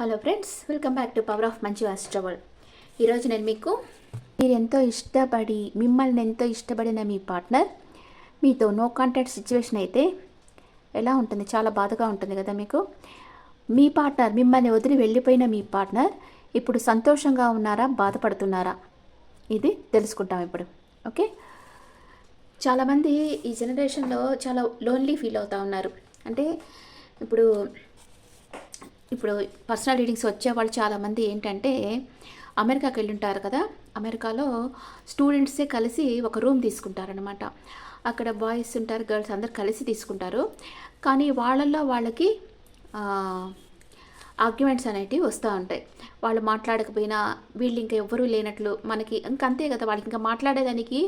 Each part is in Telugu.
Hello friends welcome back to power of మంచి వాస్ట్రబుల్ ఈరోజు నేను మీకు మీరు ఎంతో ఇష్టపడి మిమ్మల్ని ఎంతో ఇష్టపడిన మీ పార్ట్నర్ మీతో నో కాంటాక్ట్ సిచ్యువేషన్ అయితే ఎలా ఉంటుంది? చాలా బాధగా ఉంటుంది కదా మీకు? మీ పార్ట్నర్ మిమ్మల్ని వదిలి వెళ్ళిపోయిన మీ పార్ట్నర్ ఇప్పుడు సంతోషంగా ఉన్నారా? బాధపడుతున్నారా? ఇది తెలుసుకుంటాం ఇప్పుడు. ఓకే చాలామంది ఈ జనరేషన్లో చాలా లోన్లీ ఫీల్ అవుతూ ఉన్నారు. అంటే ఇప్పుడు ఇప్పుడు పర్సనల్ రీడింగ్స్ వచ్చే వాళ్ళు చాలామంది ఏంటంటే అమెరికాకి వెళ్ళి ఉంటారు కదా అమెరికాలో స్టూడెంట్సే కలిసి ఒక రూమ్ తీసుకుంటారనమాట అక్కడ బాయ్స్ ఉంటారు గర్ల్స్ అందరు కలిసి తీసుకుంటారు. కానీ వాళ్ళల్లో వాళ్ళకి ఆర్గ్యుమెంట్స్ అనేటివి వస్తూ ఉంటాయి. వాళ్ళు మాట్లాడకపోయినా వీళ్ళు ఇంకా ఎవ్వరూ లేనట్లు మనకి ఇంకా అంతే కదా వాళ్ళకి ఇంకా మాట్లాడేదానికి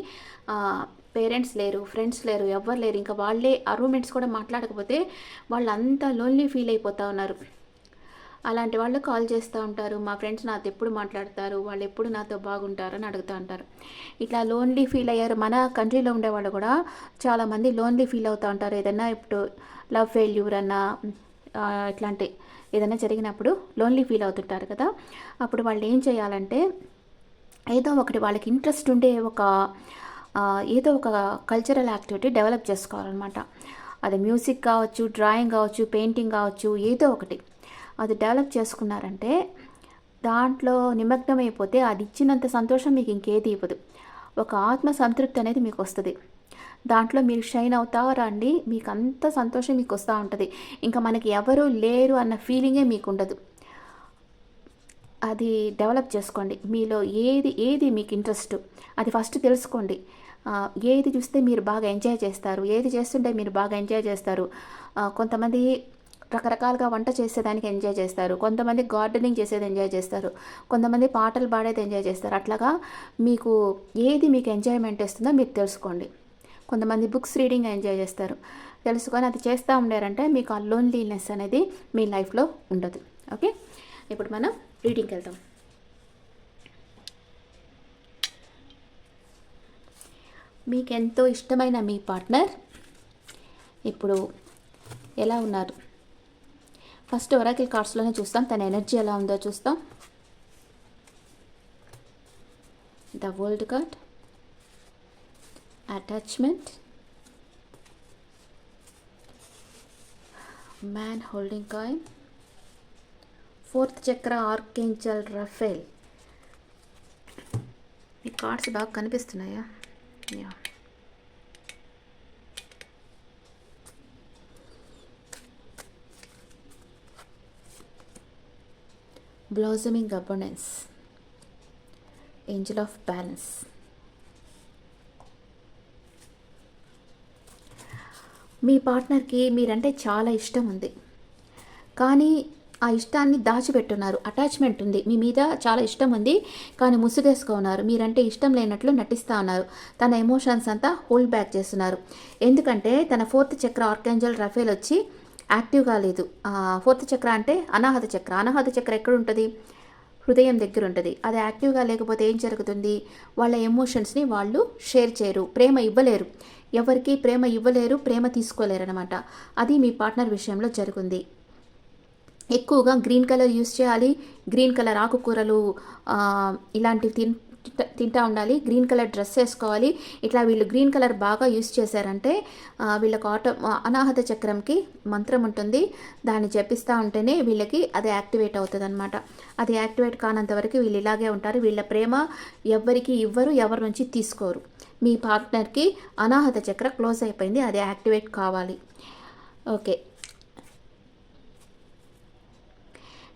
పేరెంట్స్ లేరు ఫ్రెండ్స్ లేరు ఎవ్వరు లేరు. ఇంకా వాళ్ళే ఆ రూమ్మేట్స్ కూడా మాట్లాడకపోతే వాళ్ళు అంతా లోన్లీ ఫీల్ అయిపోతూ ఉన్నారు. అలాంటి వాళ్ళు కాల్ చేస్తూ ఉంటారు. మా ఫ్రెండ్స్ నాతో ఎప్పుడు మాట్లాడతారు. వాళ్ళు ఎప్పుడు నాతో బాగుంటారు అని అడుగుతూ ఉంటారు. ఇట్లా లోన్లీ ఫీల్ అయ్యారు. మన కంట్రీలో ఉండేవాళ్ళు కూడా చాలామంది లోన్లీ ఫీల్ అవుతూ ఉంటారు. ఏదైనా ఇప్పుడు లవ్ ఫెయిల్యూర్ అన్నా ఇట్లాంటి ఏదైనా జరిగినప్పుడు లోన్లీ ఫీల్ అవుతుంటారు కదా. అప్పుడు వాళ్ళు ఏం చేయాలంటే ఏదో ఒకటి వాళ్ళకి ఇంట్రెస్ట్ ఉండే ఒక ఏదో ఒక కల్చరల్ యాక్టివిటీ డెవలప్ చేసుకోవాలన్నమాట. అది మ్యూజిక్ కావచ్చు డ్రాయింగ్ కావచ్చు పెయింటింగ్ కావచ్చు ఏదో ఒకటి. అది డెవలప్ చేసుకున్నారంటే దాంట్లో నిమగ్నమైపోతే అది ఇచ్చినంత సంతోషం మీకు ఇంకేది ఇవ్వదు. ఒక ఆత్మ సంతృప్తి అనేది మీకు వస్తుంది. దాంట్లో మీరు షైన్ అవుతారా అండి? మీకు అంత సంతోషం మీకు వస్తూ ఉంటుంది. ఇంకా మనకి ఎవరు లేరు అన్న ఫీలింగే మీకు ఉండదు. అది డెవలప్ చేసుకోండి. మీలో ఏది ఏది మీకు ఇంట్రెస్ట్ అది ఫస్ట్ తెలుసుకోండి. ఏది చూస్తే మీరు బాగా ఎంజాయ్ చేస్తారు? ఏది చేస్తుంటే మీరు బాగా ఎంజాయ్ చేస్తారు? కొంతమంది రకరకాలుగా వంట చేసేదానికి ఎంజాయ్ చేస్తారు. కొంతమంది గార్డెనింగ్ చేసేది ఎంజాయ్ చేస్తారు. కొంతమంది పాటలు పాడేది ఎంజాయ్ చేస్తారు. అట్లాగా మీకు ఏది మీకు ఎంజాయ్మెంట్ ఇస్తుందో మీరు తెలుసుకోండి. కొంతమంది బుక్స్ రీడింగ్ ఎంజాయ్ చేస్తారు. తెలుసుకొని అది చేస్తూ ఉండారంటే మీకు ఆ లోన్లీనెస్ అనేది మీ లైఫ్లో ఉండదు. ఓకే? ఇప్పుడు మనం రీడింగ్కి వెళ్తాం. మీకు ఎంతో ఇష్టమైన మీ పార్ట్నర్ ఇప్పుడు ఎలా ఉన్నారు? ఫస్ట్ ఒరాకిల్ కార్డ్స్లోనే చూస్తాం. తన ఎనర్జీ ఎలా ఉందో చూస్తాం. The world card. Attachment. Man holding coin. Fourth chakra archangel Raphael. ఈ కార్డ్స్ బాగా కనిపిస్తున్నాయా? Yeah. Blossoming abundance angel of balance మీ పార్ట్నర్కి మీరంటే చాలా ఇష్టం ఉంది. కానీ ఆ ఇష్టాన్ని దాచిపెట్టున్నారు. అటాచ్మెంట్ ఉంది. మీ మీద చాలా ఇష్టం ఉంది. కానీ ముసుగేసుకున్నారు. మీరంటే ఇష్టం లేనట్లు నటిస్తూ ఉన్నారు. తన ఎమోషన్స్ అంతా హోల్డ్ బ్యాక్ చేస్తున్నారు. ఎందుకంటే తన ఫోర్త్ చక్ర ఆర్కేంజల్ రఫేల్ వచ్చి యాక్టివ్గా లేదు. ఫోర్త్ చక్ర అంటే అనాహత చక్ర. అనాహత చక్ర ఎక్కడ ఉంటుంది హృదయం దగ్గర ఉంటుంది అది యాక్టివ్గా లేకపోతే ఏం జరుగుతుంది? వాళ్ళ ఎమోషన్స్ని వాళ్ళు షేర్ చేయరు. ప్రేమ ఇవ్వలేరు. ఎవరికి ప్రేమ ఇవ్వలేరు ప్రేమ తీసుకోలేరు అనమాట అది మీ పార్ట్నర్ విషయంలో జరుగుంది. ఎక్కువగా గ్రీన్ కలర్ యూస్ చేయాలి. గ్రీన్ కలర్ ఆకుకూరలు ఇలాంటివి తిన్ తింటా ఉండాలి. గ్రీన్ కలర్ డ్రెస్ వేసుకోవాలి. ఇట్లా వీళ్ళు గ్రీన్ కలర్ బాగా యూస్ చేశారంటే వీళ్ళకు ఆటో అనాహత చక్రంకి మంత్రం ఉంటుంది. దాన్ని చెప్పిస్తూ ఉంటేనే వీళ్ళకి అది యాక్టివేట్ అవుతుంది అనమాట అది యాక్టివేట్ కానంత వరకు వీళ్ళు ఇలాగే ఉంటారు. వీళ్ళ ప్రేమ ఎవరికి ఇవ్వరు ఎవరి నుంచి తీసుకోరు. మీ పార్ట్నర్కి అనాహత చక్ర క్లోజ్ అయిపోయింది. అది యాక్టివేట్ కావాలి. ఓకే.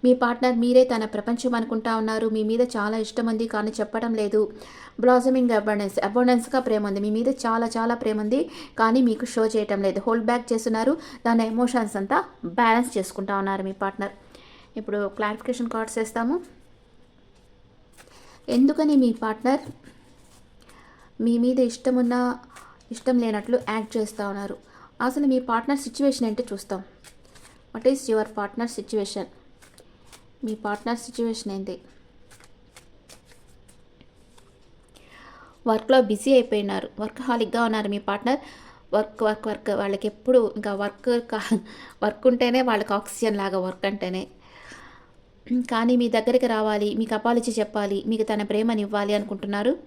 మీ పార్ట్నర్ మీరే తన ప్రపంచం అనుకుంటా ఉన్నారు. మీ మీద చాలా ఇష్టం ఉంది కానీ చెప్పడం లేదు. బ్లాజమింగ్ అబండెన్స్ అబండెన్స్గా ప్రేమ ఉంది. మీ మీద చాలా చాలా ప్రేమ ఉంది కానీ మీకు షో చేయటం లేదు. హోల్డ్ బ్యాక్ చేస్తున్నారు. దాని ఎమోషన్స్ అంతా బ్యాలెన్స్ చేసుకుంటా ఉన్నారు మీ పార్ట్నర్. ఇప్పుడు క్లారిఫికేషన్ కార్డ్స్ వేస్తాము. ఎందుకని మీ పార్ట్నర్ మీ మీద ఇష్టం ఉన్న ఇష్టం లేనట్లు యాక్ట్ చేస్తూ ఉన్నారు? అసలు మీ పార్ట్నర్ సిచ్యువేషన్ ఏంటో చూస్తాం. What is your partner situation me partner situation ఏంటి? వర్క్లో బిజీ అయిపోయినారు. వర్క్ హాలిక్గా ఉన్నారు మీ పార్ట్నర్. వర్క్ వర్క్ వర్క్ వాళ్ళకి ఎప్పుడు ఇంకా వర్క్ వర్క్ ఉంటేనే వాళ్ళకి ఆక్సిజన్ లాగా వర్క్ అంటేనే. కానీ మీ దగ్గరికి రావాలి మీకు అపాలిచి చెప్పాలి మీకు తన ప్రేమని ఇవ్వాలి అనుకుంటున్నారు.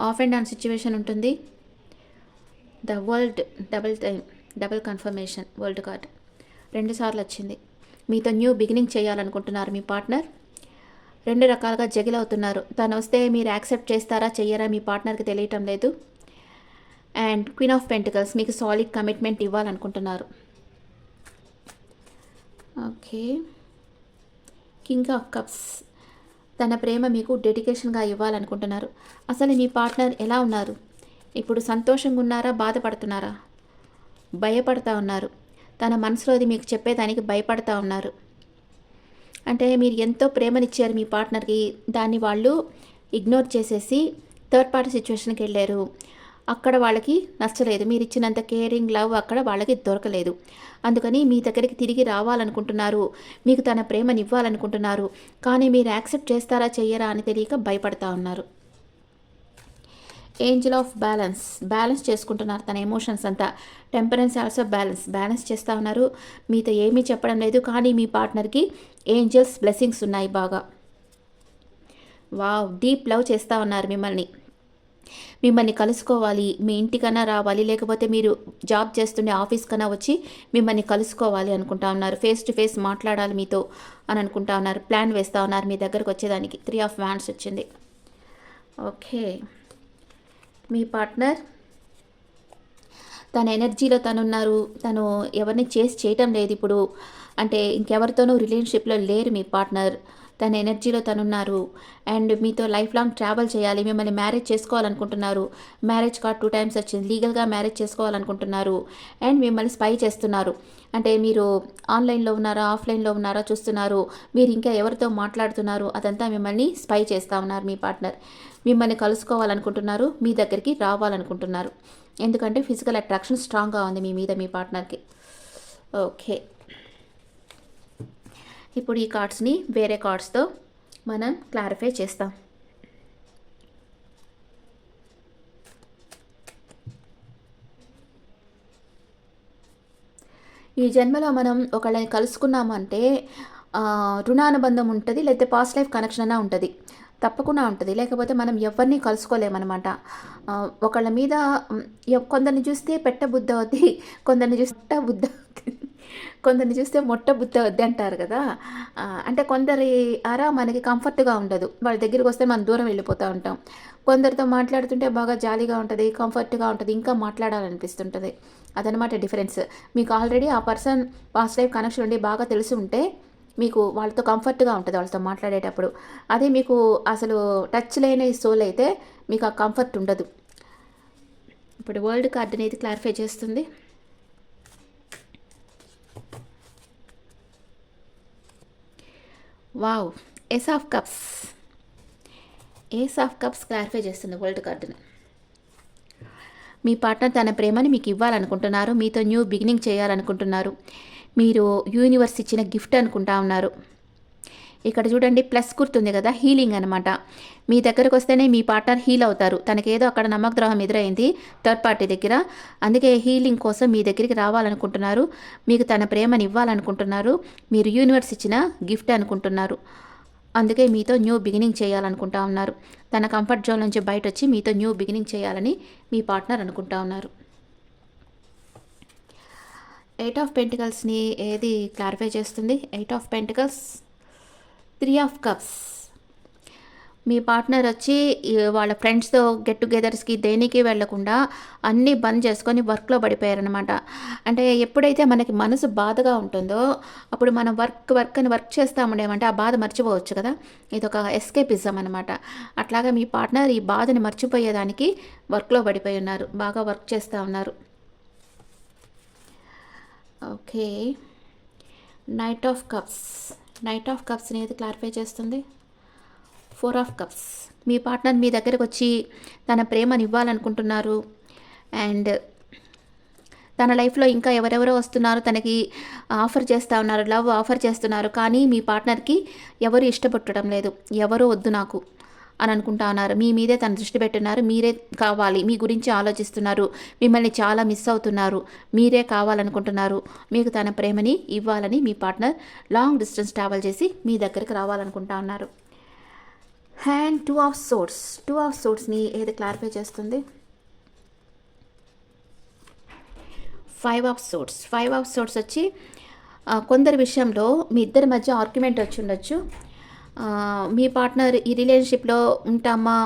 ఆఫ్ అండ్ ఆన్ సిచ్యువేషన్ ఉంటుంది. The world double time double confirmation world card. రెండు సార్లు వచ్చింది. మీతో న్యూ బిగినింగ్ చేయాలనుకుంటున్నారు మీ పార్ట్నర్. రెండు రకాలుగా జగిల్ అవుతున్నారు. తను వస్తే మీరు యాక్సెప్ట్ చేస్తారా చెయ్యరా మీ పార్ట్నర్కి తెలియటం లేదు. అండ్ క్వీన్ ఆఫ్ పెంటికల్స్ మీకు సాలిడ్ కమిట్మెంట్ ఇవ్వాలనుకుంటున్నారు. ఓకే. King of cups. తన ప్రేమ మీకు డెడికేషన్గా ఇవ్వాలనుకుంటున్నారు. అసలు మీ పార్ట్నర్ ఎలా ఉన్నారు? ఇప్పుడు సంతోషంగా ఉన్నారా బాధపడుతున్నారా? భయపడతా ఉన్నారు. తన మనసులోది మీకు చెప్పేదానికి భయపడతా ఉన్నారు. అంటే మీరు ఎంతో ప్రేమనిచ్చారు మీ పార్ట్నర్కి. దాన్ని వాళ్ళు ఇగ్నోర్ చేసేసి థర్డ్ పార్టీ సిచ్యువేషన్కి వెళ్ళారు. అక్కడ వాళ్ళకి నచ్చలేదు. మీరు ఇచ్చినంత కేరింగ్ లవ్ అక్కడ వాళ్ళకి దొరకలేదు. అందుకని మీ దగ్గరికి తిరిగి రావాలనుకుంటున్నారు. మీకు తన ప్రేమని ఇవ్వాలనుకుంటున్నారు. కానీ మీరు యాక్సెప్ట్ చేస్తారా చెయ్యరా అని తెలియక భయపడతా ఉన్నారు. ఏంజిల్ ఆఫ్ బ్యాలెన్స్ బ్యాలెన్స్ చేసుకుంటున్నారు తన ఎమోషన్స్ అంతా. టెంపరెన్స్ ఆల్సో బ్యాలెన్స్ బ్యాలెన్స్ చేస్తూ ఉన్నారు. మీతో ఏమీ చెప్పడం లేదు కానీ మీ పార్ట్నర్కి ఏంజల్స్ బ్లెస్సింగ్స్ ఉన్నాయి బాగా. వావ్ డీప్ లవ్ చేస్తూ ఉన్నారు మిమ్మల్ని. మిమ్మల్ని కలుసుకోవాలి మీ ఇంటికన్నా రావాలి లేకపోతే మీరు జాబ్ చేస్తుండే ఆఫీస్ కన్నా వచ్చి మిమ్మల్ని కలుసుకోవాలి అనుకుంటా ఉన్నారు. ఫేస్ టు ఫేస్ మాట్లాడాలి మీతో అని అనుకుంటా ఉన్నారు. ప్లాన్ వేస్తూ ఉన్నారు మీ దగ్గరకు వచ్చేదానికి. త్రీ ఆఫ్ వ్యాండ్స్ వచ్చింది. ఓకే మీ పార్ట్నర్? తన ఎనర్జీలో తనున్నారు. తను ఎవరిని చేసి చేయటం లేదు ఇప్పుడు. అంటే ఇంకెవరితోనూ రిలేషన్షిప్లో లేరు మీ పార్ట్నర్. తన ఎనర్జీలో తనున్నారు. అండ్ మీతో లైఫ్ లాంగ్ ట్రావెల్ చేయాలి మిమ్మల్ని మ్యారేజ్ చేసుకోవాలనుకుంటున్నారు. మ్యారేజ్ కార్డ్ టూ టైమ్స్ వచ్చింది. లీగల్గా మ్యారేజ్ చేసుకోవాలనుకుంటున్నారు. అండ్ మిమ్మల్ని స్పై చేస్తున్నారు. అంటే మీరు ఆన్లైన్లో ఉన్నారా ఆఫ్లైన్లో ఉన్నారా చూస్తున్నారు. మీరు ఇంకా ఎవరితో మాట్లాడుతున్నారు అదంతా మిమ్మల్ని స్పై చేస్తూ ఉన్నారు మీ పార్ట్నర్. మిమ్మల్ని కలుసుకోవాలనుకుంటున్నారు మీ దగ్గరికి రావాలనుకుంటున్నారు. ఎందుకంటే ఫిజికల్ అట్రాక్షన్ స్ట్రాంగ్గా ఉంది మీ మీద మీ పార్ట్నర్కి. ఓకే. ఇప్పుడు ఈ కార్డ్స్ని వేరే కార్డ్స్తో మనం క్లారిఫై చేస్తాం. ఈ జన్మలో మనం ఒకళ్ళని కలుసుకున్నామంటే రుణానుబంధం ఉంటుంది లేకపోతే పాస్ట్ లైఫ్ కనెక్షన్ అన్నా ఉంటుంది. తప్పకుండా ఉంటుంది. లేకపోతే మనం ఎవరిని కలుసుకోలేమన్నమాట. ఒకళ్ళ మీద కొందరిని చూస్తే పెట్ట బుద్ధ కొందరిని చూస్తే బుద్ధ కొందరిని చూస్తే మొట్ట బుద్ధ వద్ది అంటారు కదా. అంటే కొందరి అరా మనకి కంఫర్ట్గా ఉండదు. వాళ్ళ దగ్గరికి వస్తే మనం దూరం వెళ్ళిపోతూ ఉంటాం. కొందరితో మాట్లాడుతుంటే బాగా జాలీగా ఉంటుంది కంఫర్ట్గా ఉంటుంది ఇంకా మాట్లాడాలనిపిస్తుంటుంది. అదనమాట డిఫరెన్స్. మీకు ఆల్రెడీ ఆ పర్సన్ పాస్ట్ లైఫ్ కనెక్షన్ ఉండి బాగా తెలిసి ఉంటే మీకు వాళ్ళతో కంఫర్ట్గా ఉంటుంది వాళ్ళతో మాట్లాడేటప్పుడు. అదే మీకు అసలు టచ్ లేని సోల్ అయితే మీకు ఆ కంఫర్ట్ ఉండదు. ఇప్పుడు వరల్డ్ కార్డ్ అనేది క్లారిఫై చేస్తుంది. Wow. Ace of cups ace of cups clarify చేస్తుంది వరల్డ్ కార్డును మీ పార్ట్నర్ తన ప్రేమని మీకు ఇవ్వాలనుకుంటున్నారు మీతో న్యూ బిగినింగ్ చేయాలనుకుంటున్నారు. మీరు యూనివర్స్ ఇచ్చిన గిఫ్ట్ అనుకుంటా ఉన్నారు. ఇక్కడ చూడండి ప్లస్ గుర్తుంది కదా హీలింగ్ అనమాట మీ దగ్గరకు వస్తేనే మీ పార్ట్నర్ హీల్ అవుతారు. తనకేదో అక్కడ నమ్మకద్రోహం ఎదురైంది థర్డ్ పార్టీ దగ్గర. అందుకే హీలింగ్ కోసం మీ దగ్గరికి రావాలనుకుంటున్నారు. మీకు తన ప్రేమని ఇవ్వాలనుకుంటున్నారు. మీరు యూనివర్స్ ఇచ్చిన గిఫ్ట్ అనుకుంటున్నారు. అందుకే మీతో న్యూ బిగినింగ్ చేయాలనుకుంటా ఉన్నారు. తన కంఫర్ట్ జోన్ నుంచి బయట వచ్చి మీతో న్యూ బిగినింగ్ చేయాలని మీ పార్ట్నర్ అనుకుంటా ఉన్నారు. ఎయిట్ ఆఫ్ పెంటికల్స్ని ఏది క్లారిఫై చేస్తుంది? Eight of pentacles three of cups. Me partner వచ్చి వాళ్ళ ఫ్రెండ్స్తో గెట్ టుగెదర్స్కి దేనికి వెళ్ళకుండా అన్నీ బంద్ చేసుకొని వర్క్లో పడిపోయారనమాట అంటే ఎప్పుడైతే మనకి మనసు బాధగా ఉంటుందో అప్పుడు మనం వర్క్ వర్క్ అని వర్క్ చేస్తామండేమంటే ఆ బాధ మర్చిపోవచ్చు కదా. ఇది ఒక ఎస్కేపిజం అనమాట అట్లాగా మీ పార్ట్నర్ ఈ బాధని మర్చిపోయేదానికి వర్క్లో పడిపోయి ఉన్నారు. బాగా వర్క్ చేస్తూ ఉన్నారు. Okay. Knight of cups. Knight of కప్స్ని ఏది క్లారిఫై చేస్తుంది. ఫోర్ ఆఫ్ కప్స్ మీ పార్ట్నర్ మీ దగ్గరకు వచ్చి తన ప్రేమని ఇవ్వాలనుకుంటున్నారు. అండ్ తన లైఫ్లో ఇంకా ఎవరెవరో వస్తున్నారు తనకి ఆఫర్ చేస్తూ ఉన్నారు లవ్ ఆఫర్ చేస్తున్నారు. కానీ మీ పార్ట్నర్కి ఎవరు ఇష్టపట్టడం లేదు. ఎవరు వద్దు నాకు. అని అనుకుంటా ఉన్నారు. మీ మీదే తన దృష్టి పెట్టున్నారు. మీరే కావాలి. మీ గురించి ఆలోచిస్తున్నారు. మిమ్మల్ని చాలా మిస్ అవుతున్నారు. మీరే కావాలనుకుంటున్నారు. మీకు తన ప్రేమని ఇవ్వాలని మీ పార్ట్నర్ లాంగ్ డిస్టెన్స్ ట్రావెల్ చేసి మీ దగ్గరికి రావాలనుకుంటా ఉన్నారు. And two of swords two of సోర్స్ని ఏది క్లారిఫై చేస్తుంది? Five of swords five of swords వచ్చి కొందరి విషయంలో మీ ఇద్దరి మధ్య ఆర్గ్యుమెంట్ వచ్చి ఉండొచ్చు. మీ పార్ట్నర్ ఈ రిలేషన్షిప్లో ఉంటామా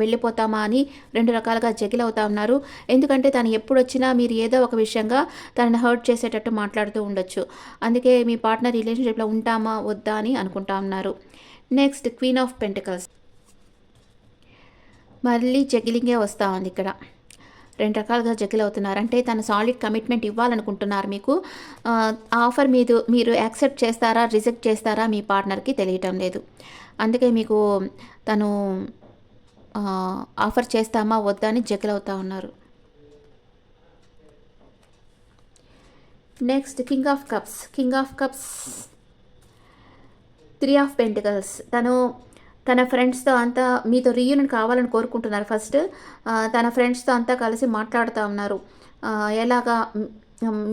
వెళ్ళిపోతామా అని రెండు రకాలుగా జగిల్ అవుతా ఉన్నారు. ఎందుకంటే తను ఎప్పుడు వచ్చినా మీరు ఏదో ఒక విషయంగా తనని హర్ట్ చేసేటట్టు మాట్లాడుతూ ఉండొచ్చు. అందుకే మీ పార్ట్నర్ రిలేషన్షిప్లో ఉంటామా వద్దా అని అనుకుంటా ఉన్నారు. Next queen of pentacles. మళ్ళీ జగిలింగే వస్తూ ఉంది ఇక్కడ. రెండు రకాలుగా జగిల్ అవుతున్నారు. అంటే తను సాలిడ్ కమిట్మెంట్ ఇవ్వాలనుకుంటున్నారు మీకు. ఆ, ఆఫర్ మీద మీరు యాక్సెప్ట్ చేస్తారా రిజెక్ట్ చేస్తారా మీ పార్ట్నర్కి తెలియటం లేదు. అందుకే మీకు తను ఆఫర్ చేస్తామా వద్దా అని జగిల్ అవుతా ఉన్నారు. Next king of cups king of cups three of pentacles తను తన ఫ్రెండ్స్తో అంతా మీతో రీయూనియన్ కావాలని కోరుకుంటున్నారు. ఫస్ట్ తన ఫ్రెండ్స్తో అంతా కలిసి మాట్లాడుతూ ఉన్నారు. ఎలాగా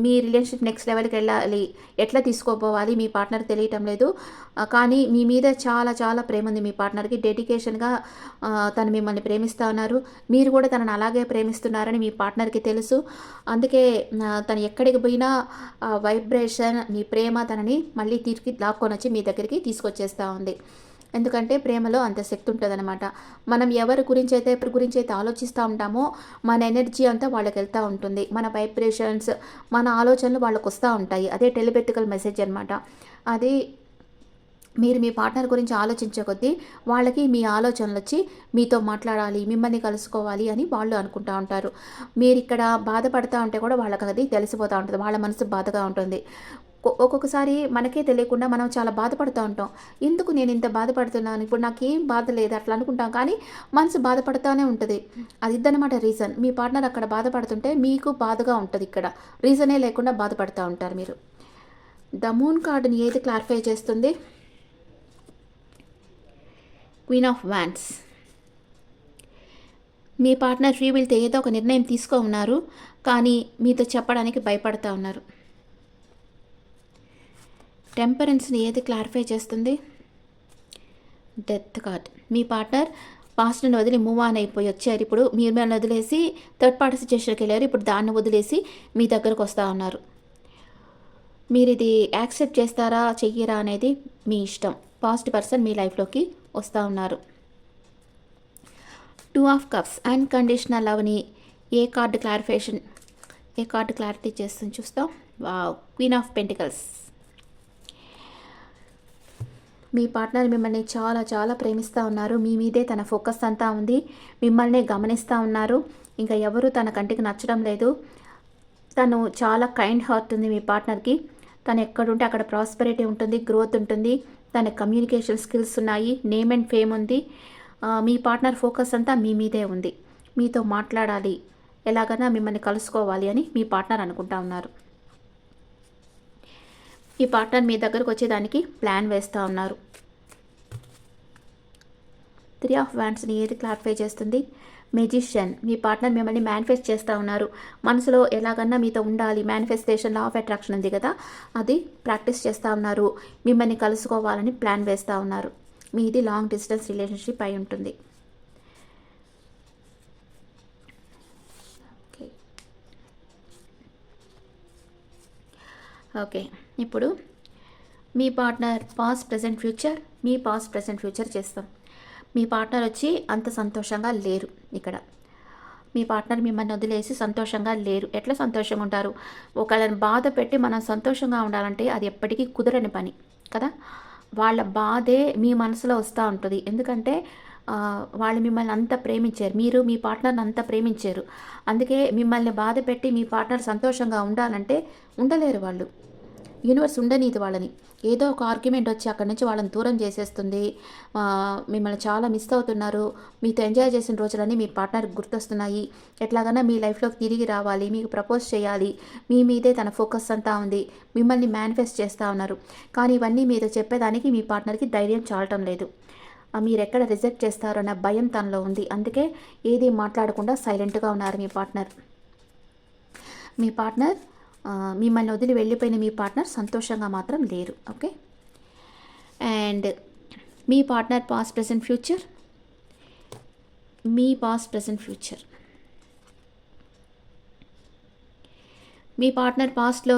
మీ రిలేషన్షిప్ నెక్స్ట్ లెవెల్కి వెళ్ళాలి? ఎట్లా తీసుకోపోవాలి మీ పార్ట్నర్ తెలియటం లేదు. కానీ మీ మీద చాలా చాలా ప్రేమ ఉంది మీ పార్ట్నర్కి డెడికేషన్గా తను మిమ్మల్ని ప్రేమిస్తూ ఉన్నారు. మీరు కూడా తనని అలాగే ప్రేమిస్తున్నారని మీ పార్ట్నర్కి తెలుసు. అందుకే తను ఎక్కడికి పోయినా వైబ్రేషన్ మీ ప్రేమ తనని మళ్ళీ తిరిగి లాక్కొని వచ్చి మీ దగ్గరికి తీసుకొచ్చేస్తూ ఉంది. ఎందుకంటే ప్రేమలో అంత శక్తి ఉంటుందన్నమాట. మనం ఎవరి గురించి అయితే ఎవరి గురించి అయితే ఆలోచిస్తూ ఉంటామో మన ఎనర్జీ అంతా వాళ్ళకి వెళ్తూ ఉంటుంది. మన వైబ్రేషన్స్ మన ఆలోచనలు వాళ్ళకు వస్తూ ఉంటాయి. అదే టెలిపెథికల్ మెసేజ్ అనమాట అది మీరు మీ పార్ట్నర్ గురించి ఆలోచించే కొద్దీ వాళ్ళకి మీ ఆలోచనలు వచ్చి మీతో మాట్లాడాలి మిమ్మల్ని కలుసుకోవాలి అని వాళ్ళు అనుకుంటూ ఉంటారు. మీరు ఇక్కడ బాధపడుతూ ఉంటే కూడా వాళ్ళకి అది తెలిసిపోతూ ఉంటుంది. వాళ్ళ మనసు బాధగా ఉంటుంది. ఒక్కొక్కసారి మనకే తెలియకుండా మనం చాలా బాధపడుతూ ఉంటాం. ఎందుకు నేను ఇంత బాధపడుతున్నాను? ఇప్పుడు నాకేం బాధ లేదు అట్లా అనుకుంటాం. కానీ మనసు బాధపడుతూనే ఉంటుంది. అది ఇద్దనమాట రీజన్. మీ పార్ట్నర్ అక్కడ బాధపడుతుంటే మీకు బాధగా ఉంటుంది ఇక్కడ. రీజనే లేకుండా బాధపడుతూ ఉంటారు మీరు. ద మూన్ కార్డుని ఏది క్లారిఫై చేస్తుంది? క్వీన్ ఆఫ్ వ్యాన్స్ మీ పార్ట్నర్ ఫ్రీ వెళ్తే ఏదో ఒక నిర్ణయం తీసుకో ఉన్నారు. కానీ మీతో చెప్పడానికి భయపడతా ఉన్నారు. టెంపరెన్స్ని ఏది క్లారిఫై చేస్తుంది? Death card. మీ పార్ట్నర్ పాస్ట్ని వదిలి మూవ్ ఆన్ అయిపోయి వచ్చారు. ఇప్పుడు మీరు మిమ్మల్ని వదిలేసి థర్డ్ పార్టీ సిచ్యువేషన్కి వెళ్ళారు. ఇప్పుడు దాన్ని వదిలేసి మీ దగ్గరకు వస్తూ ఉన్నారు. మీరు ఇది యాక్సెప్ట్ చేస్తారా? చెయ్యరా? అనేది మీ ఇష్టం. పాస్ట్ పర్సన్ మీ లైఫ్లోకి వస్తూ ఉన్నారు. Two of cups. అన్కండిషనల్ లవ్ని ఏ కార్డు క్లారిఫికేషన్ ఏ కార్డు క్లారిటీ చేస్తుంది చూస్తాం. Wow! Queen of pentacles. Me partner మిమ్మల్ని చాలా చాలా ప్రేమిస్తూ ఉన్నారు. మీ మీదే తన ఫోకస్ అంతా ఉంది. మిమ్మల్ని గమనిస్తూ ఉన్నారు. ఇంకా ఎవరు తన కంటికి నచ్చడం లేదు. తను చాలా కైండ్ హార్ట్ ఉంది మీ పార్ట్నర్కి. తను ఎక్కడుంటే అక్కడ ప్రాస్పెరిటీ ఉంటుంది గ్రోత్ ఉంటుంది. తన కమ్యూనికేషన్ స్కిల్స్ ఉన్నాయి నేమ్ అండ్ ఫేమ్ ఉంది. మీ పార్ట్నర్ ఫోకస్ అంతా మీ మీదే ఉంది. మీతో మాట్లాడాలి. ఎలాగైనా మిమ్మల్ని కలుసుకోవాలి అని మీ పార్ట్నర్ అనుకుంటా ఉన్నారు. ఈ పార్ట్నర్ మీ దగ్గరకు వచ్చేదానికి ప్లాన్ వేస్తూ ఉన్నారు. త్రీ ఆఫ్ వ్యాండ్స్ని ఏది క్లారిఫై చేస్తుంది? మెజిషియన్ మీ పార్ట్నర్ మిమ్మల్ని మేనిఫెస్ట్ చేస్తూ ఉన్నారు. మనసులో ఎలాగన్నా మీతో ఉండాలి. మేనిఫెస్టేషన్ లా ఆఫ్ అట్రాక్షన్ ఉంది కదా? అది ప్రాక్టీస్ చేస్తూ ఉన్నారు. మిమ్మల్ని కలుసుకోవాలని ప్లాన్ వేస్తూ ఉన్నారు. మీది లాంగ్ డిస్టెన్స్ రిలేషన్షిప్ అయి ఉంటుంది ఓకే ఓకే. ఇప్పుడు మీ పార్ట్నర్ పాస్ట్ ప్రజెంట్ ఫ్యూచర్. మీ పాస్ట్ ప్రజెంట్ ఫ్యూచర్ చేస్తాం. మీ పార్ట్నర్ వచ్చి అంత సంతోషంగా లేరు ఇక్కడ. మీ పార్ట్నర్ మిమ్మల్ని వదిలేసి సంతోషంగా లేరు. ఎట్లా సంతోషంగా ఉంటారు? ఒకళ్ళని బాధ పెట్టి మనం సంతోషంగా ఉండాలంటే అది ఎప్పటికీ కుదరని పని కదా? వాళ్ళ బాధే మీ మనసులో వస్తూ ఉంటుంది. ఎందుకంటే వాళ్ళు మిమ్మల్ని అంత ప్రేమించారు. మీరు మీ పార్ట్నర్ని అంత ప్రేమించారు. అందుకే మిమ్మల్ని బాధ పెట్టి మీ పార్ట్నర్ సంతోషంగా ఉండాలంటే ఉండలేరు వాళ్ళు. యూనివర్స్ ఉండనీది వాళ్ళని. ఏదో ఒక ఆర్గ్యుమెంట్ వచ్చి అక్కడి నుంచి వాళ్ళని దూరం చేసేస్తుంది. మిమ్మల్ని చాలా మిస్ అవుతున్నారు. మీతో ఎంజాయ్ చేసిన రోజులన్నీ మీ పార్ట్నర్కి గుర్తొస్తున్నాయి. ఎట్లాగైనా మీ లైఫ్లోకి తిరిగి రావాలి. మీకు ప్రపోజ్ చేయాలి. మీ మీదే తన ఫోకస్ అంతా ఉంది. మిమ్మల్ని మేనిఫెస్ట్ చేస్తూ ఉన్నారు. కానీ ఇవన్నీ మీరు చెప్పేదానికి మీ పార్ట్నర్కి ధైర్యం చాలటం లేదు. మీరెక్కడ మీరు ఎక్కడ రిజెక్ట్ చేస్తారన్న భయం తనలో ఉంది. అందుకే ఏది మాట్లాడకుండా సైలెంట్గా ఉన్నారు మీ పార్ట్నర్ మీ పార్ట్నర్ మిమ్మల్ని వదిలి వెళ్ళిపోయిన మీ పార్ట్నర్ సంతోషంగా మాత్రం లేరు ఓకే? అండ్ మీ పార్ట్నర్ పాస్ట్ ప్రెసెంట్ ఫ్యూచర్ మీ పాస్ట్ ప్రెసెంట్ ఫ్యూచర్ మీ పార్ట్నర్ పాస్ట్లో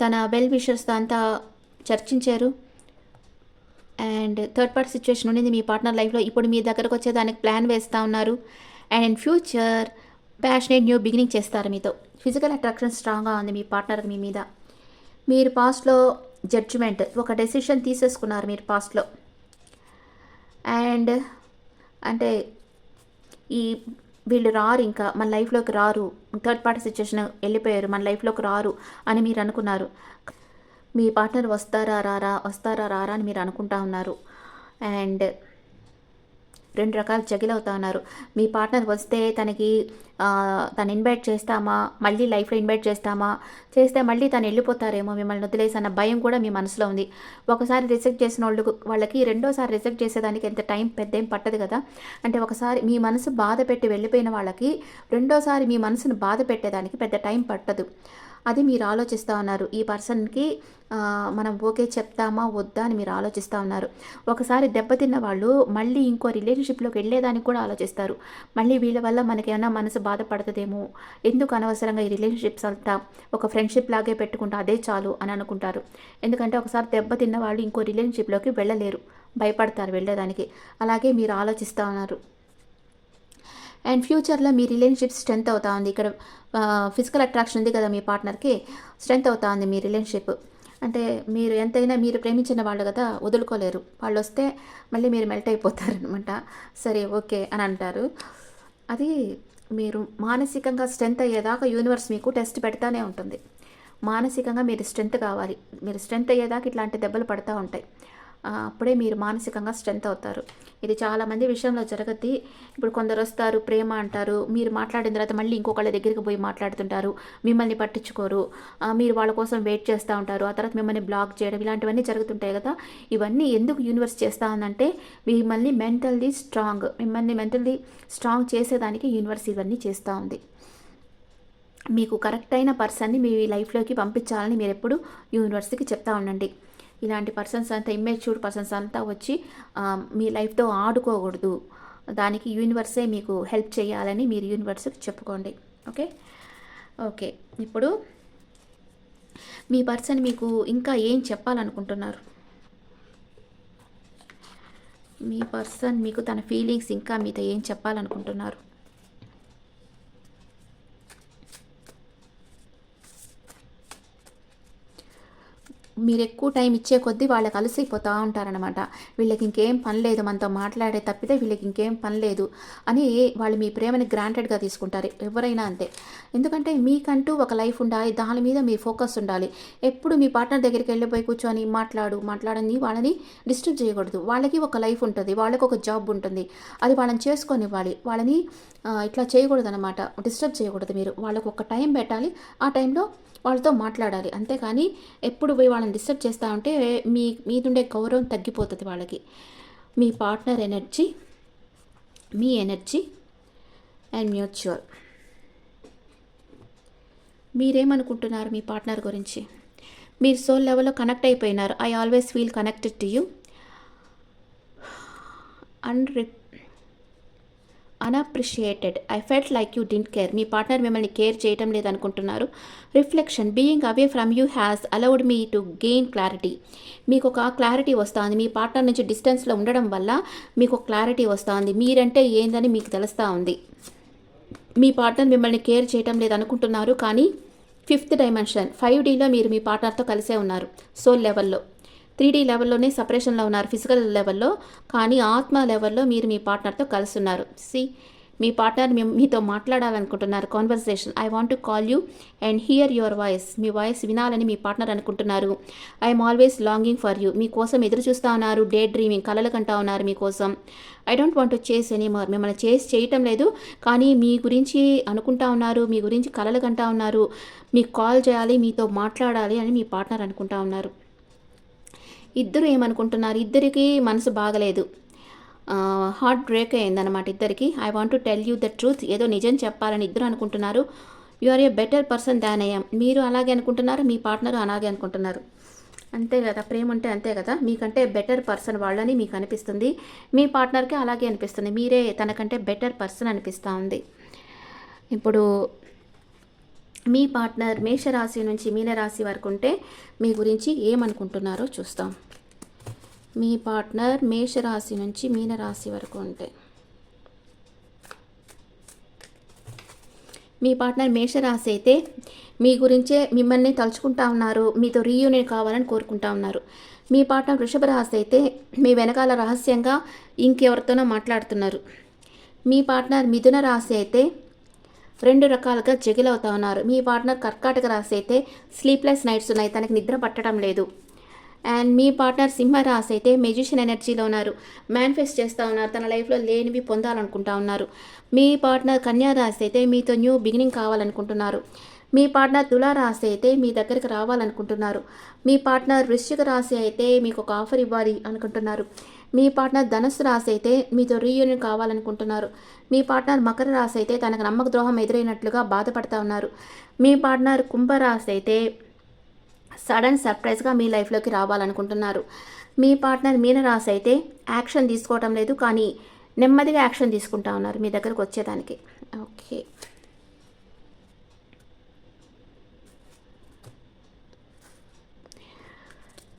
తన వెల్ విషర్స్తో అంతా చర్చించారు. అండ్ థర్డ్ పార్టీ సిచ్యువేషన్ ఉండింది మీ పార్ట్నర్ లైఫ్లో ఇప్పుడు మీ దగ్గరకు వచ్చేదానికి ప్లాన్ వేస్తూ ఉన్నారు. And in future passionate new beginning చేస్తారు మీతో. ఫిజికల్ అట్రాక్షన్ స్ట్రాంగ్గా ఉంది మీ పార్ట్నర్కి మీ మీద. మీరు పాస్ట్లో జడ్జిమెంట్ ఒక డెసిషన్ తీసేసుకున్నారు మీరు పాస్ట్లో. అండ్ అంటే ఈ వీళ్ళు రారు ఇంకా మన లైఫ్లోకి రారు. థర్డ్ పార్టీ సిచ్యువేషన్ వెళ్ళిపోయారు మన లైఫ్లోకి రారు అని మీరు అనుకున్నారు. మీ పార్ట్నర్ వస్తారా రారా వస్తారా రారా అని మీరు అనుకుంటా ఉన్నారు. అండ్ రెండు రకాలు జగిల్ అవుతా ఉన్నారు మీ పార్ట్నర్ వస్తే తనకి తను ఇన్వైట్ చేస్తామా? మళ్ళీ లైఫ్లో ఇన్వైట్ చేస్తామా? చేస్తే మళ్ళీ తను వెళ్ళిపోతారేమో మిమ్మల్ని వదిలేసి అన్న భయం కూడా మీ మనసులో ఉంది. ఒకసారి రిజెక్ట్ చేసిన వాళ్ళు వాళ్ళకి రెండోసారి రిజెక్ట్ చేసేదానికి ఎంత టైం పెద్ద ఏం పట్టదు కదా. అంటే ఒకసారి మీ మనసు బాధ పెట్టి వెళ్ళిపోయిన వాళ్ళకి రెండోసారి మీ మనసును బాధ పెట్టేదానికి పెద్ద టైం పట్టదు. అది మీరు ఆలోచిస్తూ ఉన్నారు. ఈ పర్సన్కి మనం ఓకే చెప్తామా వద్దా అని మీరు ఆలోచిస్తూ ఉన్నారు. ఒకసారి దెబ్బతిన్న వాళ్ళు మళ్ళీ ఇంకో రిలేషన్షిప్లోకి వెళ్ళేదానికి కూడా ఆలోచిస్తారు. మళ్ళీ వీళ్ళ వల్ల మనకేమైనా మనసు బాధపడుతుందేమో? ఎందుకు అనవసరంగా ఈ రిలేషన్షిప్స్ అంతా ఒక ఫ్రెండ్షిప్ లాగే పెట్టుకుంటా అదే చాలు అని అనుకుంటారు. ఎందుకంటే ఒకసారి దెబ్బతిన్న వాళ్ళు ఇంకో రిలేషన్షిప్లోకి వెళ్ళలేరు. భయపడతారు వెళ్ళేదానికి. అలాగే మీరు ఆలోచిస్తూ ఉన్నారు. అండ్ ఫ్యూచర్లో మీ రిలేషన్షిప్ స్ట్రెంత్ అవుతా ఉంది. ఇక్కడ ఫిజికల్ అట్రాక్షన్ ఉంది కదా మీ పార్ట్నర్కి స్ట్రెంత్ అవుతా ఉంది మీ రిలేషన్షిప్ అంటే మీరు ఎంతైనా మీరు ప్రేమించిన వాళ్ళు కదా వదులుకోలేరు. వాళ్ళు వస్తే మళ్ళీ మీరు మెల్ట్ అయిపోతారనమాట సరే ఓకే అని అంటారు. అది మీరు మానసికంగా స్ట్రెంత్ అయ్యేదాకా యూనివర్స్ మీకు టెస్ట్ పెడతానే ఉంటుంది. మానసికంగా మీరు స్ట్రెంత్ కావాలి. మీరు స్ట్రెంత్ అయ్యేదాకా ఇట్లాంటి దెబ్బలు పడతా ఉంటాయి. అప్పుడే మీరు మానసికంగా స్ట్రెంత్ అవుతారు. ఇది చాలామంది విషయంలో జరగద్ది. ఇప్పుడు కొందరు వస్తారు ప్రేమ అంటారు. మీరు మాట్లాడిన తర్వాత మళ్ళీ ఇంకొకళ్ళ దగ్గరికి పోయి మాట్లాడుతుంటారు. మిమ్మల్ని పట్టించుకోరు. మీరు వాళ్ళ కోసం వెయిట్ చేస్తూ ఉంటారు. ఆ తర్వాత మిమ్మల్ని బ్లాక్ చేయడం ఇలాంటివన్నీ జరుగుతుంటాయి కదా. ఇవన్నీ ఎందుకు యూనివర్స్ చేస్తూ ఉందంటే మిమ్మల్ని మెంటల్లీ స్ట్రాంగ్ మిమ్మల్ని మెంటల్లీ స్ట్రాంగ్ చేసేదానికి యూనివర్స్ ఇవన్నీ చేస్తూ ఉంది. మీకు కరెక్ట్ అయిన పర్సన్ని మీ లైఫ్లోకి పంపించాలని మీరు ఎప్పుడు యూనివర్స్కి చెప్తా ఉండండి. ఇలాంటి పర్సన్స్ అంతా ఇమ్మెచ్యూర్ పర్సన్స్ అంతా వచ్చి మీ లైఫ్తో ఆడుకోకూడదు. దానికి యూనివర్సే మీకు హెల్ప్ చేయాలని మీరు యూనివర్స్కి చెప్పుకోండి. ఓకే ఓకే ఇప్పుడు మీ పర్సన్ మీకు ఇంకా ఏం చెప్పాలనుకుంటున్నారు? మీ పర్సన్ మీకు తన ఫీలింగ్స్ ఇంకా మీతో ఏం చెప్పాలనుకుంటున్నారు? మీరు ఎక్కువ టైం ఇచ్చే కొద్దీ వాళ్ళకి అలసిపోతూ ఉంటారనమాట వీళ్ళకి ఇంకేం పని లేదు మనతో మాట్లాడే తప్పితే వీళ్ళకి ఇంకేం పని లేదు అని వాళ్ళు మీ ప్రేమని గ్రాంటెడ్గా తీసుకుంటారు. ఎవరైనా అంతే. ఎందుకంటే మీకంటూ ఒక లైఫ్ ఉండాలి దాని మీద మీ ఫోకస్ ఉండాలి. ఎప్పుడు మీ పార్ట్నర్ దగ్గరికి వెళ్ళిపోయి కూర్చొని మాట్లాడు మాట్లాడని వాళ్ళని డిస్టర్బ్ చేయకూడదు. వాళ్ళకి ఒక లైఫ్ ఉంటుంది వాళ్ళకి ఒక జాబ్ ఉంటుంది. అది వాళ్ళని చేసుకొని ఇవ్వాలి వాళ్ళని ఇట్లా చేయకూడదు అనమాట డిస్టర్బ్ చేయకూడదు మీరు. వాళ్ళకు ఒక టైం పెట్టాలి. ఆ టైంలో వాళ్ళతో మాట్లాడాలి. అంతేకాని ఎప్పుడు పోయి వాళ్ళని డిస్టర్బ్ చేస్తూ ఉంటే మీ మీదుండే గౌరవం తగ్గిపోతుంది వాళ్ళకి. మీ పార్ట్నర్ ఎనర్జీ మీ ఎనర్జీ అండ్ మ్యూచువల్. మీరేమనుకుంటున్నారు మీ పార్ట్నర్ గురించి? మీరు సోల్ లెవెల్లో కనెక్ట్ అయిపోయినారు. I always feel connected to you. Rip unappreciated I felt like you didn't care me partner మిమ్మల్ని కేర్ చేయటం లేదనుకుంటున్నారు. Reflection being away from you has allowed me to gain clarity మీకు ఒక క్లారిటీ వస్తుంది. మీ పార్ట్నర్ నుంచి డిస్టెన్స్లో ఉండడం వల్ల మీకు ఒక క్లారిటీ వస్తుంది. మీరంటే ఏందని మీకు తెలుస్తూ ఉంది. మీ పార్ట్నర్ మిమ్మల్ని కేర్ చేయటం లేదనుకుంటున్నారు కానీ ఫిఫ్త్ డైమెన్షన్ ఫైవ్ డీలో మీరు మీ పార్ట్నర్తో కలిసే ఉన్నారు. సోల్ లెవెల్లో త్రీ డీ లెవెల్లోనే సపరేషన్లో ఉన్నారు ఫిజికల్ లెవెల్లో. కానీ ఆత్మ లెవెల్లో మీరు మీ పార్ట్నర్తో కలుస్తున్నారు. సి మీ పార్ట్నర్ మీతో మాట్లాడాలనుకుంటున్నారు. Conversation I want to call you and hear your voice me voice వినాలని మీ పార్ట్నర్ అనుకుంటున్నారు. I'm always longing for you మీకోసం ఎదురు చూస్తూ ఉన్నారు. డే డ్రీమింగ్ కలలు కంటా ఉన్నారు మీకోసం I don't want to chase anymore మిమ్మల్ని చేసి చేయటం లేదు. కానీ మీ గురించి అనుకుంటా ఉన్నారు. మీ గురించి కలలు కంటా ఉన్నారు. మీకు కాల్ చేయాలి మీతో మాట్లాడాలి అని మీ పార్ట్నర్ అనుకుంటా ఉన్నారు. ఇద్దరు ఏమనుకుంటున్నారు? ఇద్దరికి మనసు బాగలేదు. హార్ట్ బ్రేక్ అయిందనమాట ఇద్దరికి. I want to tell you the truth ఏదో నిజం చెప్పాలని ఇద్దరు అనుకుంటున్నారు. You are a better person than I am మీరు అలాగే అనుకుంటున్నారు మీ పార్ట్నరు అలాగే అనుకుంటున్నారు. అంతే కదా ప్రేమ ఉంటే అంతే కదా. మీకంటే బెటర్ పర్సన్ వాళ్ళని మీకు అనిపిస్తుంది. మీ పార్ట్నర్కి అలాగే అనిపిస్తుంది. మీరే తనకంటే బెటర్ పర్సన్ అనిపిస్తూ ఉంది. ఇప్పుడు మీ పార్ట్నర్ మేషరాశి నుంచి మీనరాశి వరకు ఉంటే మీ గురించి ఏమనుకుంటున్నారో చూస్తాం. మీ పార్ట్నర్ మేషరాశి నుంచి మీనరాశి వరకు ఉంటే. మీ పార్ట్నర్ మేషరాశి అయితే మీ గురించే మిమ్మల్ని తలుచుకుంటా ఉన్నారు మీతో రీయూనియన్ కావాలని కోరుకుంటా ఉన్నారు. మీ పార్ట్నర్ వృషభ రాశి అయితే మీ వెనకాల రహస్యంగా ఇంకెవరితోనో మాట్లాడుతున్నారు. మీ పార్ట్నర్ మిథున రాశి అయితే రెండు రకాలుగా జగిలవుతా ఉన్నారు. మీ పార్ట్నర్ కర్కాటక రాశి అయితే స్లీప్లెస్ నైట్స్ ఉన్నాయి. తనకి నిద్ర పట్టడం లేదు. అండ్ మీ పార్ట్నర్ సింహ రాశి అయితే మెజిషియన్ ఎనర్జీలో ఉన్నారు. మేనిఫెస్ట్ చేస్తూ ఉన్నారు. తన లైఫ్లో లేనివి పొందాలనుకుంటా ఉన్నారు. మీ పార్ట్నర్ కన్యా రాశి అయితే మీతో న్యూ బిగినింగ్ కావాలనుకుంటున్నారు. మీ పార్ట్నర్ తులా రాశి అయితే మీ దగ్గరికి రావాలనుకుంటున్నారు. మీ పార్ట్నర్ వృశ్చిక రాశి అయితే మీకు ఒక ఆఫర్ ఇవ్వాలి అనుకుంటున్నారు. మీ పార్ట్నర్ ధనస్సు రాశి అయితే మీతో రీయూనియన్ కావాలనుకుంటున్నారు. మీ పార్ట్నర్ మకర రాశి అయితే తనకు నమ్మక ద్రోహం ఎదురైనట్లుగా బాధపడతా ఉన్నారు. మీ పార్ట్నర్ కుంభరాశి అయితే సడన్ సర్ప్రైజ్గా మీ లైఫ్లోకి రావాలనుకుంటున్నారు. మీ పార్ట్నర్ మీనరాశి అయితే యాక్షన్ తీసుకోవటం లేదు కానీ నెమ్మదిగా యాక్షన్ తీసుకుంటా ఉన్నారు మీ దగ్గరకు వచ్చేదానికి. ఓకే.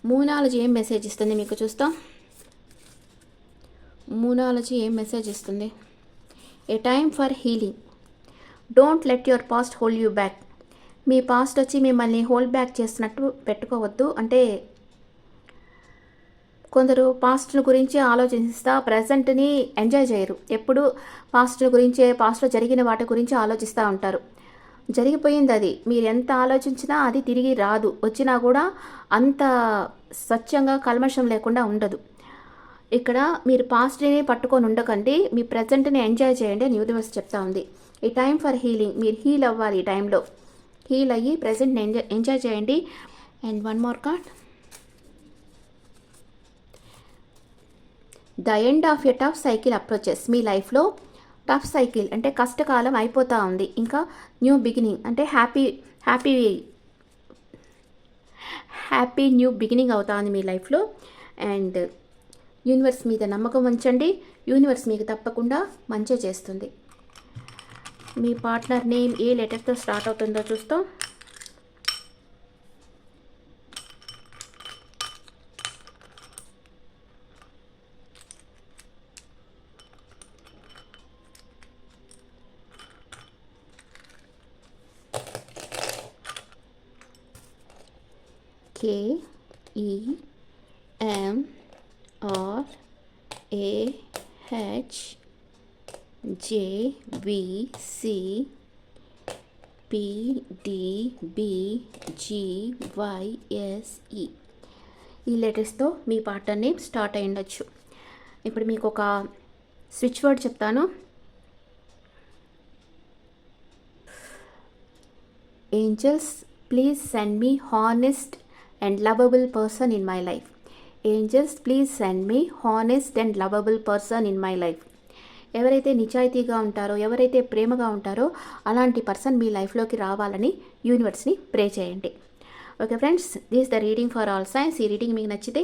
మూనాలజీ ఏం మెసేజ్ ఇస్తుంది మీకు చూస్తాం. మూనాలజీ ఏం మెసేజ్ ఇస్తుంది? A time for healing don't let your past hold you back me past వచ్చి మిమ్మల్ని హోల్డ్ బ్యాక్ చేస్తున్నట్టు పెట్టుకోవద్దు. అంటే కొందరు పాస్ట్ను గురించి ఆలోచిస్తా ప్రజెంట్ని ఎంజాయ్ చేయరు. ఎప్పుడు పాస్ట్ గురించే పాస్ట్లో జరిగిన వాటి గురించి ఆలోచిస్తూ ఉంటారు. జరిగిపోయింది అది. మీరు ఎంత ఆలోచించినా అది తిరిగి రాదు. వచ్చినా కూడా అంత స్వచ్ఛంగా కల్మషం లేకుండా ఉండదు. ఇక్కడ మీరు పాస్ట్ని పట్టుకొని ఉండకండి మీ ప్రజెంట్ని ఎంజాయ్ చేయండి అని యూనివర్స్ చెప్తా ఉంది. ఈ టైం ఫర్ హీలింగ్ మీరు హీల్ అవ్వాలి ఈ టైంలో హీల్ అయ్యి ప్రజెంట్ని ఎంజాయ్ ఎంజాయ్ చేయండి. And one more card the end of a tough cycle approaches మీ లైఫ్లో టఫ్ సైకిల్ అంటే కష్టకాలం అయిపోతూ ఉంది. ఇంకా న్యూ బిగినింగ్ అంటే happy happy happy new beginning అవుతా ఉంది మీ లైఫ్లో అండ్ యూనివర్స్ మీద నమ్మకం ఉంచండి. యూనివర్స్ మీకు తప్పకుండా మంచి చేస్తుంది. మీ పార్ట్నర్ నేమ్ ఏ లెటర్తో స్టార్ట్ అవుతుందో చూస్తాం. K E M R A H J V C P D B G Y S ఈ ఈ లెటర్స్తో మీ పాట నేమ్ స్టార్ట్ అయి ఉండొచ్చు. ఇప్పుడు మీకు ఒక స్విచ్ వర్డ్ చెప్తాను. Angels please send me honest and lovable person in my life angels please send me honest and lovable person in my life ఎవరైతే నిజాయితీగా ఉంటారో ఎవరైతే ప్రేమగా ఉంటారో అలాంటి పర్సన్ మీ లైఫ్లోకి రావాలని యూనివర్స్ని ప్రే చేయండి. Okay friends this the reading for all signs ఈ రీడింగ్ మీకు నచ్చితే